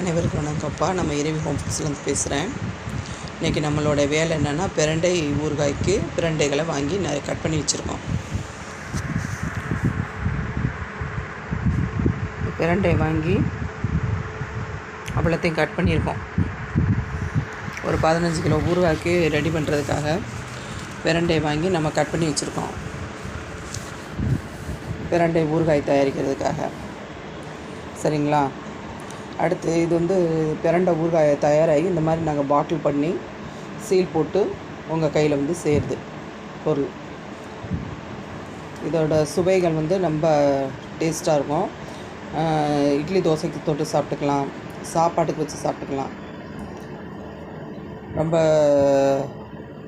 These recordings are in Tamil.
அனைவருக்கும் வணக்கம்ப்பா. நம்ம இறைவி ஹோம் ஃபுட்ஸ்லேருந்து பேசுகிறேன் இன்றைக்கி நம்மளோட வேலை என்னென்னா பிரண்டை ஊறுகாய்க்கு பிரண்டைகளை வாங்கி நிறைய கட் பண்ணி வச்சுருக்கோம். பிரண்டை வாங்கி அவ்வளோத்தையும் கட் பண்ணியிருக்கோம். ஒரு பதினஞ்சு கிலோ ஊறுகாய்க்கு ரெடி பண்ணுறதுக்காக பிரண்டை வாங்கி நம்ம கட் பண்ணி வச்சுருக்கோம். பிரண்டை ஊறுகாய் தயாரிக்கிறதுக்காக. சரிங்களா? அடுத்து இது வந்து பிரண்டை ஊறுகாயை தயாராகி இந்த மாதிரி நாங்கள் பாட்டில் பண்ணி சீல் போட்டு உங்கள் கையில் வந்து சேருது பொருள். இதோட சுவைகள் வந்து ரொம்ப டேஸ்ட்டாக இருக்கும். இட்லி தோசைக்கு தொட்டு சாப்பிட்டுக்கலாம். சாப்பாட்டுக்கு வச்சு சாப்பிட்டுக்கலாம். ரொம்ப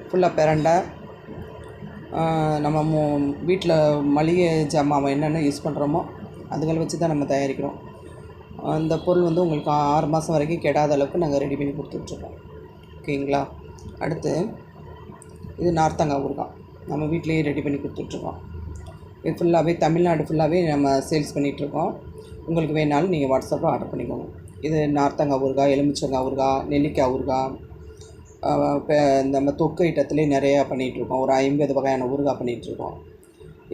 ஃபுல்லாக பிரண்டை. நம்ம மு வீட்டில் மளிகை ஜாமான் என்னென்ன யூஸ் பண்ணுறோமோ அதுகளை வச்சு தான் நம்ம தயாரிக்கிறோம். அந்த பொருள் வந்து உங்களுக்கு ஆறு மாதம் வரைக்கும் கெடாத அளவுக்கு நாங்கள் ரெடி பண்ணி கொடுத்துட்ருக்கோம். ஓகேங்களா? அடுத்து இது நார்த்தங்காய் ஊறுகாய். நம்ம வீட்டிலேயே ரெடி பண்ணி கொடுத்துட்ருக்கோம். இது ஃபுல்லாகவே தமிழ்நாடு ஃபுல்லாகவே நம்ம சேல்ஸ் பண்ணிகிட்ருக்கோம் உங்களுக்கு வேணாலும் நீங்கள் வாட்ஸ்அப்பில் ஆர்டர் பண்ணிக்கோங்க. இது நார்த்தங்காய் ஊறுகாய் எலுமிச்சங்காய் ஊறுகாய் நெல்லிக்காய் ஊறுகாய் இப்போ நம்ம தொக்கு ஐட்டத்துலேயே நிறையா பண்ணிகிட்ருக்கோம் ஒரு ஐம்பது வகையான ஊறுகாய் பண்ணிகிட்ருக்கோம்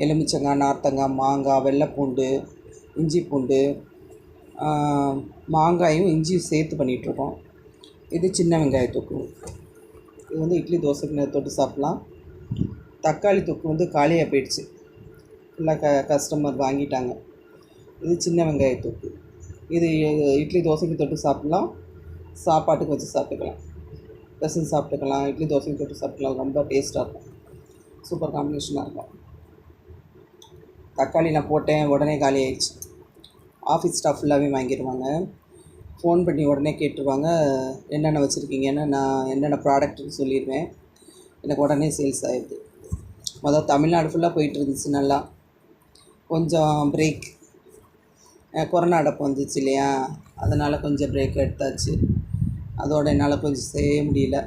எலுமிச்சங்காய் நார்த்தங்காய் மாங்காய் வெள்ளைப்பூண்டு இஞ்சி பூண்டு மாங்காயும் இஞ்சியும் சேர்த்து பண்ணிகிட்ருக்கோம். இது சின்ன வெங்காய தொக்கு. இது வந்து இட்லி தோசைக்கு தொட்டு சாப்பிட்லாம். தக்காளி தொக்கு வந்து காலியாக போயிடுச்சு. ஃபுல்லாக க கஸ்டமர் வாங்கிட்டாங்க. இது சின்ன வெங்காய தொக்கு. இது இட்லி தோசைக்கு தொட்டு சாப்பிட்லாம். சாப்பாட்டுக்கு வச்சு சாப்பிட்டுக்கலாம். ரசம் சாப்பிட்டுக்கலாம். இட்லி தோசைக்கு தொட்டு சாப்பிட்டுக்கலாம். ரொம்ப டேஸ்ட்டாக இருக்கும். சூப்பர் காம்பினேஷனாக இருக்கும். தக்காளி நான் போட்டேன். உடனே காலி ஆயிடுச்சு ஆஃபீஸ் ஸ்டாஃப் ஃபுல்லாகவே வாங்கிடுவாங்க ஃபோன் பண்ணி உடனே கேட்டுருவாங்க என்னென்ன வச்சுருக்கீங்கன்னு நான் என்னென்ன ப்ராடக்ட்னு சொல்லிடுவேன் எனக்கு உடனே சேல்ஸ் ஆகிடுது மொதல் தமிழ்நாடு ஃபுல்லாக போயிட்டு இருந்துச்சு நல்லா. கொஞ்சம் பிரேக் கொரோனா அடப்பு வந்துச்சு இல்லையா? அதனால் கொஞ்சம் பிரேக் எடுத்தாச்சு. அதோட என்னால் கொஞ்சம் செய்ய முடியல.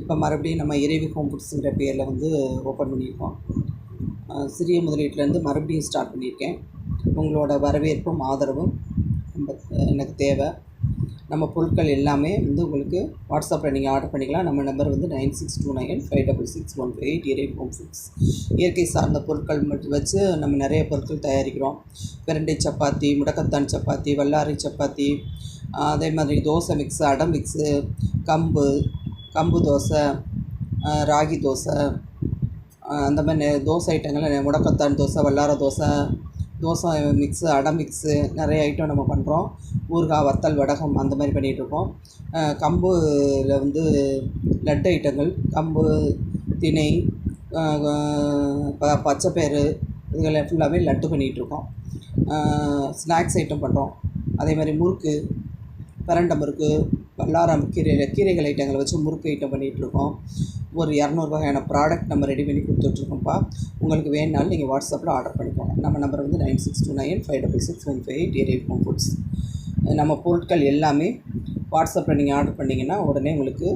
இப்போ மறுபடியும் நம்ம இறைவி ஹோம் ஃபுட்ஸுங்கிற பேரில் வந்து ஓப்பன் பண்ணியிருக்கோம். சிறிய முதலீட்டிலேருந்து மறுபடியும் ஸ்டார்ட் பண்ணியிருக்கேன். உங்களோட வரவேற்பும் ஆதரவும் ரொம்ப எனக்கு தேவை. நம்ம பொருட்கள் எல்லாமே வந்து உங்களுக்கு வாட்ஸ்அப்பில் நீங்கள் ஆர்டர் பண்ணிக்கலாம். நம்ம நம்பர் வந்து nine six two nine five double six one five eight இறை ஹோம் சிக்ஸ் இயற்கை சார்ந்த பொருட்கள் மட்டும் வச்சு நம்ம நிறைய பொருட்கள் தயாரிக்கிறோம். பிரண்டை சப்பாத்தி முடக்கத்தான் சப்பாத்தி வல்லாரை சப்பாத்தி அதே மாதிரி தோசை மிக்ஸு அடை மிக்ஸு கம்பு கம்பு தோசை ராகி தோசை அந்த மாதிரி தோசை ஐட்டங்கள் முடக்கத்தான் தோசை வல்லார தோசை தோசை மிக்ஸு அடை மிக்ஸு நிறைய ஐட்டம் நம்ம பண்ணுறோம் ஊறுகாய் வத்தல் வடகம் அந்த மாதிரி பண்ணிகிட்ருக்கோம் கம்புல வந்து லட்டு ஐட்டங்கள். கம்பு திணை ப பச்சைப்பயிறு இதுகளை ஃபுல்லாகவே லட்டு பண்ணிகிட்ருக்கோம் ஸ்நாக்ஸ் ஐட்டம் பண்ணுறோம் அதே மாதிரி முறுக்கு பிரண்டை முறுக்கு பல்லாரம் கீரை கீரைகள் ஐட்டங்களை வச்சு முறுக்கு ஐட்டம் பண்ணிகிட்ருக்கோம் ஒரு இரநூறு வகையான ப்ராடக்ட் நம்ம ரெடி பண்ணி கொடுத்துட்ருக்கோம்ப்பா. உங்களுக்கு வேணுனாலும் நீங்கள் வாட்ஸ்அப்பில் ஆர்டர் பண்ணிக்கோங்க. நம்ம நம்பர் வந்து nine six two nine five double six one five eight area home foods நம்ம பொருட்கள் எல்லாமே வாட்ஸ்அப்பில் நீங்கள் ஆர்டர் பண்ணிங்கன்னா உடனே உங்களுக்கு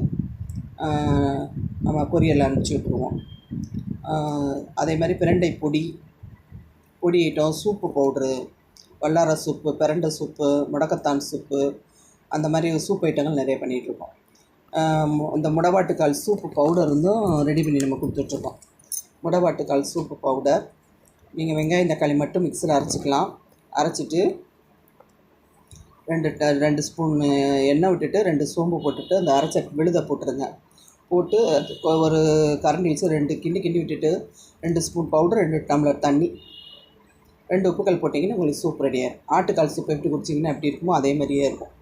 நம்ம கொரியரில் அனுப்பிச்சி விட்ருவோம் அதே மாதிரி பிரண்டை பொடி பொடி ஐட்டம் சூப்பு பவுட்ரு வல்லார சூப்பு பிரண்டை சூப்பு முடக்கத்தான் சூப்பு அந்த மாதிரி சூப் ஐட்டங்கள் நிறைய பண்ணிகிட்ருக்கோம். இந்த முடவாட்டுக்கால் சூப்பு பவுடர் இருந்தும் ரெடி பண்ணி நம்ம கொடுத்துட்ருக்கோம். முடவாட்டுக்கால் சூப்பு பவுடர். நீங்கள் வெங்காயம் தக்காளி மட்டும் மிக்ஸில் அரைச்சிக்கலாம். அரைச்சிட்டு ரெண்டு ட ரெண்டு ஸ்பூன் எண்ணெய் விட்டுட்டு ரெண்டு சோம்பு போட்டுட்டு அந்த அரைச்ச விழுத போட்டுருங்க. போட்டு ஒரு கரண்டி வச்சு ரெண்டு கிண்டி கிண்டி விட்டுட்டு ரெண்டு ஸ்பூன் பவுடர் ரெண்டு டம்ளர் தண்ணி. ரெண்டு உப்புக்கல் போட்டிங்கன்னா உங்களுக்கு சூப் ரெடியாக ஆட்டுக்கால் சூப் எப்படி குடிச்சிங்கன்னா எப்படி இருக்குமோ அதே மாதிரியே இருக்கும்.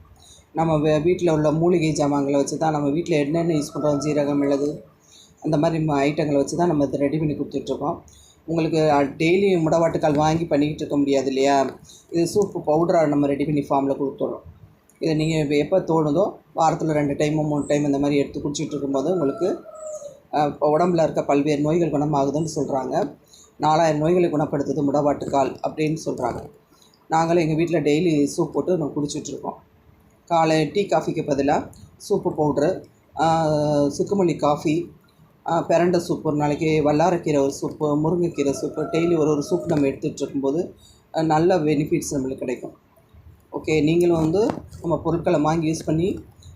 நம்ம வீட்டில் உள்ள மூலிகை ஜாமான்களை வச்சு தான் நம்ம வீட்டில் என்னென்ன யூஸ் பண்ணுறோம் ஜீரகம் மிளகு அந்த மாதிரி ம- ஐட்டங்களை வச்சு தான் நம்ம இதை ரெடி பண்ணி கொடுத்துட்ருக்கோம். உங்களுக்கு டெய்லி முடவாட்டுக்கால் வாங்கி பண்ணிக்கிட்டு இருக்க முடியாது இல்லையா? இது சூப்பு பவுடராக நம்ம ரெடி பண்ணி ஃபார்மில் கொடுத்துட்றோம். இதை நீங்கள் எப்போ தோணுதோ வாரத்தில் ரெண்டு டைமோ மூணு டைம் இந்த மாதிரி எடுத்து குடிச்சிட்டு இருக்கும்போது உங்களுக்கு உடம்புல இருக்க பல்வேறு நோய்கள் குணமாகுதுன்னு சொல்கிறாங்க நாலாயிரம் நோய்களை குணப்படுத்துது முடவாட்டுக்கால் அப்படின்னு சொல்கிறாங்க நாங்களும் எங்கள் வீட்டில் டெய்லி சூப் போட்டு நம்ம குடிச்சிட்ருக்கோம் காலை டீ காஃபிக்கு பதிலாக சூப்பு பவுட்ரு சுக்குமல்லி காஃபி பிரண்டை சூப் ஒரு நாளைக்கு வல்லாரக்கீரை ஒரு சூப்பு முருங்கைக்கீரை சூப்பு டெய்லி ஒரு ஒரு சூப் நம்ம எடுத்துகிட்டு இருக்கும்போது நல்ல பெனிஃபிட்ஸ் நம்மளுக்கு கிடைக்கும். ஓகே நீங்களும் வந்து நம்ம பொருட்களை வாங்கி யூஸ் பண்ணி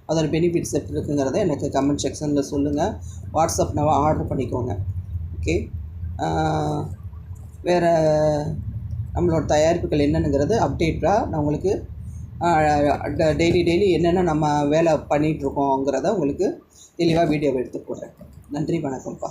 அதோட பெனிஃபிட்ஸ் எப்படி இருக்குங்கிறத எனக்கு கமெண்ட் செக்ஷனில் சொல்லுங்கள் வாட்ஸ்அப் நான் ஆர்டர் பண்ணிக்கோங்க. ஓகே வேறு நம்மளோட தயாரிப்புகள் என்னென்னுங்கிறது அப்டேட்டாக நான் உங்களுக்கு டெய்லி டெய்லி என்னென்ன நம்ம வேலை பண்ணிகிட்ருக்கோங்கிறத உங்களுக்கு தெளிவாக வீடியோவை எடுத்து போடுறேன். நன்றி வணக்கம்ப்பா.